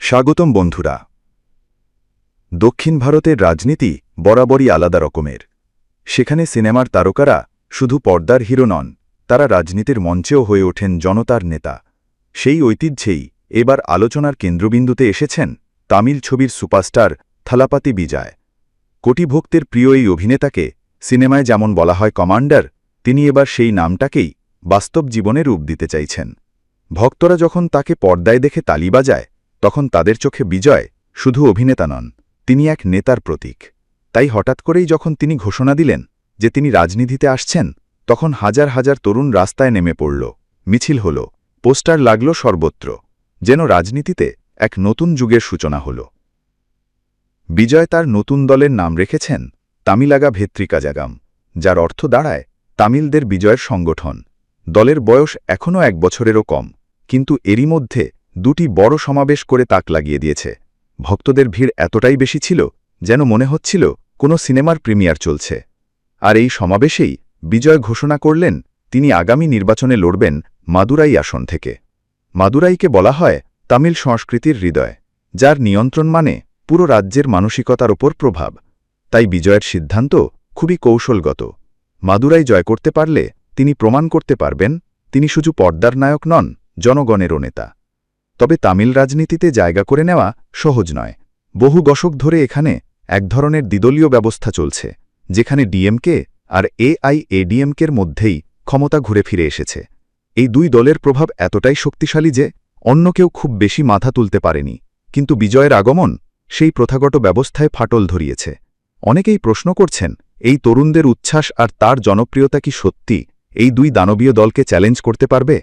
স্বাগতম বন্ধুরা। দক্ষিণ ভারতের রাজনীতি বরাবরই আলাদা রকমের। সেখানে সিনেমার তারকারা শুধু পর্দার হিরো নন, তারা রাজনীতির মঞ্চেও হয়ে ওঠেন জনতার নেতা। সেই ঐতিহ্যেই এবার আলোচনার কেন্দ্রবিন্দুতে এসেছেন তামিল ছবির সুপারস্টার থালাপাতি বিজয়। কোটিভক্তের প্রিয় এই অভিনেতাকে সিনেমায় যেমন বলা হয় কমান্ডার, তিনি এবার সেই নামটাকেই বাস্তব জীবনে রূপ দিতে চাইছেন। ভক্তরা যখন তাকে পর্দায় দেখে তালি বাজায়, তখন তাদের চোখে বিজয়, শুধু অভিনেতা নন, তিনি এক নেতার প্রতীক। তাই হঠাৎ করেই যখন তিনি ঘোষণা দিলেন যে তিনি রাজনীতিতে আসছেন, তখন হাজার হাজার তরুণ রাস্তায় নেমে পড়ল, মিছিল হল, পোস্টার লাগল সর্বত্র, যেন রাজনীতিতে এক নতুন যুগের সূচনা হল। বিজয় তার নতুন দলের নাম রেখেছেন তামিলাগা ভেত্রিকা জাগাম, যার অর্থ দাঁড়ায় তামিলদের বিজয়ের সংগঠন। দলের বয়স এখনও এক বছরেরও কম। কিন্তু এরই মধ্যে দুটি বড় সমাবেশ করে তাক লাগিয়ে দিয়েছে। ভক্তদের ভিড় এতটাই বেশি ছিল যেন মনে হচ্ছিল কোনো সিনেমার প্রিমিয়ার চলছে। আর এই সমাবেশেই বিজয় ঘোষণা করলেন, তিনি আগামী নির্বাচনে লড়বেন মাদুরাই আসন থেকে। মাদুরাইকে বলা হয় তামিল সংস্কৃতির হৃদয়, যার নিয়ন্ত্রণ মানে পুরো রাজ্যের মানসিকতার ওপর প্রভাব। তাই বিজয়ের সিদ্ধান্ত খুবই কৌশলগত। মাদুরাই জয় করতে পারলে তিনি প্রমাণ করতে পারবেন, তিনি শুধু পর্দার নায়ক নন জনগণেরও নেতা। তবে তামিল রাজনীতিতে জায়গা করে নেওয়া সহজ নয়। বহু দশক ধরে এখানে এক ধরনের দ্বিদলীয় ব্যবস্থা চলছে, যেখানে ডিএমকে আর এআইএডিএমকের মধ্যেই ক্ষমতা ঘুরে ফিরে এসেছে। এই দুই দলের প্রভাব এতটাই শক্তিশালী যে অন্য কেউ খুব বেশি মাথা তুলতে পারেনি। কিন্তু বিজয়ের আগমন সেই প্রথাগত ব্যবস্থায় ফাটল ধরিয়েছে। অনেকেই প্রশ্ন করছেন, এই তরুণদের উচ্ছ্বাস আর তার জনপ্রিয়তা কি সত্যি? এই দুই দানবীয় দলকে চ্যালেঞ্জ করতে পারবে?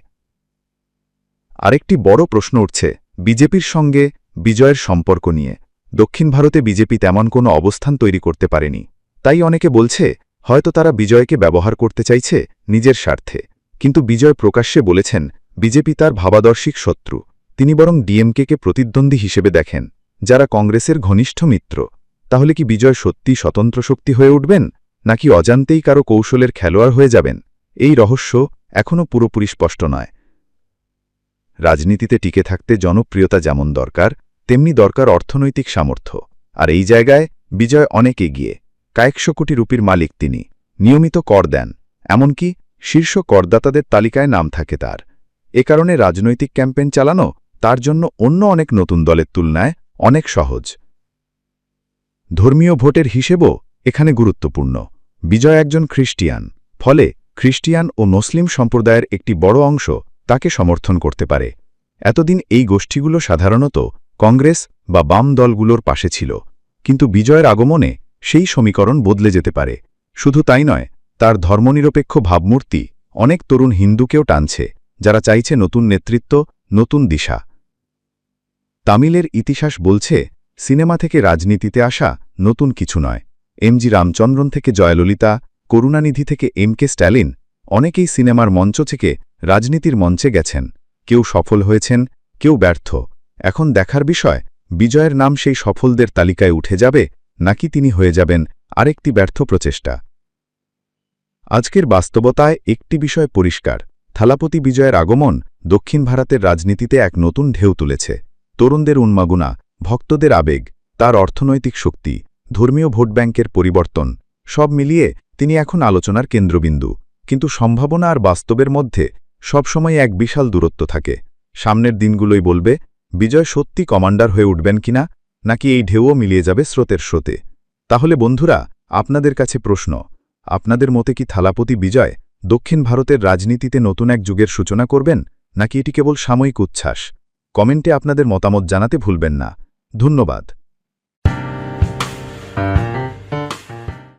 আরেকটি বড় প্রশ্ন উঠছে, বিজেপির সঙ্গে বিজয়ের সম্পর্ক নিয়ে। দক্ষিণ ভারতে বিজেপি তেমন কোনো অবস্থান তৈরি করতে পারেনি। তাই অনেকে বলছে, হয়তো তারা বিজয়কে ব্যবহার করতে চাইছে নিজের স্বার্থে। কিন্তু বিজয় প্রকাশ্যে বলেছেন, বিজেপি তার ভাবাদর্শিক শত্রু। তিনি বরং ডিএমকেকে প্রতিদ্বন্দ্বী হিসেবে দেখেন, যারা কংগ্রেসের ঘনিষ্ঠ মিত্র। তাহলে কি বিজয় সত্যি স্বতন্ত্র শক্তি হয়ে উঠবেন, নাকি অজান্তেই কারও কৌশলের খেলোয়াড় হয়ে যাবেন? এই রহস্য এখনও পুরোপুরি স্পষ্ট নয়। রাজনীতিতে টিকে থাকতে জনপ্রিয়তা যেমন দরকার, তেমনি দরকার অর্থনৈতিক সামর্থ্য। আর এই জায়গায় বিজয় অনেক এগিয়ে। কয়েকশো কোটি রুপির মালিক তিনি। নিয়মিত কর দেন। এমনকি শীর্ষ করদাতাদের তালিকায় নাম থাকে তার। এ কারণে রাজনৈতিক ক্যাম্পেইন চালানো তার জন্য অন্য অনেক নতুন দলের তুলনায় অনেক সহজ। ধর্মীয় ভোটের হিসেবও এখানে গুরুত্বপূর্ণ। বিজয় একজন খ্রিস্টিয়ান। ফলে খ্রিস্টিয়ান ও মুসলিম সম্প্রদায়ের একটি বড় অংশ তাকে সমর্থন করতে পারে। এতদিন এই গোষ্ঠীগুলো সাধারণত কংগ্রেস বা বাম দলগুলোর পাশে ছিল। কিন্তু বিজয়ের আগমনে সেই সমীকরণ বদলে যেতে পারে। শুধু তাই নয়, তার ধর্মনিরপেক্ষ ভাবমূর্তি অনেক তরুণ হিন্দুকেও টানছে, যারা চাইছে নতুন নেতৃত্ব, নতুন দিশা। তামিলের ইতিহাস বলছে, সিনেমা থেকে রাজনীতিতে আসা নতুন কিছু নয়। এমজি রামচন্দ্রন থেকে জয়ললিতা, করুণানিধি থেকে এম কে স্ট্যালিন, অনেকেই সিনেমার মঞ্চ থেকে রাজনীতির মঞ্চে গেছেন, কেউ সফল হয়েছেন, কেউ ব্যর্থ। এখন দেখার বিষয়, বিজয়ের নাম সেই সফলদের তালিকায় উঠে যাবে, নাকি তিনি হয়ে যাবেন আরেকটি ব্যর্থ প্রচেষ্টা? আজকের বাস্তবতায় একটি বিষয় পরিষ্কার, থালাপতি বিজয়ের আগমন দক্ষিণ ভারতের রাজনীতিতে এক নতুন ঢেউ তুলেছে। তরুণদের উন্মাগুনা ভক্তদের আবেগ, তার অর্থনৈতিক শক্তি, ধর্মীয় ভোট ব্যাংকের পরিবর্তন, সব মিলিয়ে তিনি এখন আলোচনার কেন্দ্রবিন্দু। কিন্তু সম্ভাবনা আর বাস্তবের মধ্যে সবসময় এক বিশাল দূরত্ব থাকে। সামনের দিনগুলোই বলবে, বিজয় সত্যি কমান্ডার হয়ে উঠবেন কিনা নাকি এই ঢেউও মিলিয়ে যাবে স্রোতের স্রোতে? তাহলে বন্ধুরা, আপনাদের কাছে প্রশ্ন, আপনাদের মতে কি থালাপতি বিজয় দক্ষিণ ভারতের রাজনীতিতে নতুন এক যুগের সূচনা করবেন, নাকি এটি কেবল সাময়িক উচ্ছ্বাস? কমেন্টে আপনাদের মতামত জানাতে ভুলবেন না। ধন্যবাদ।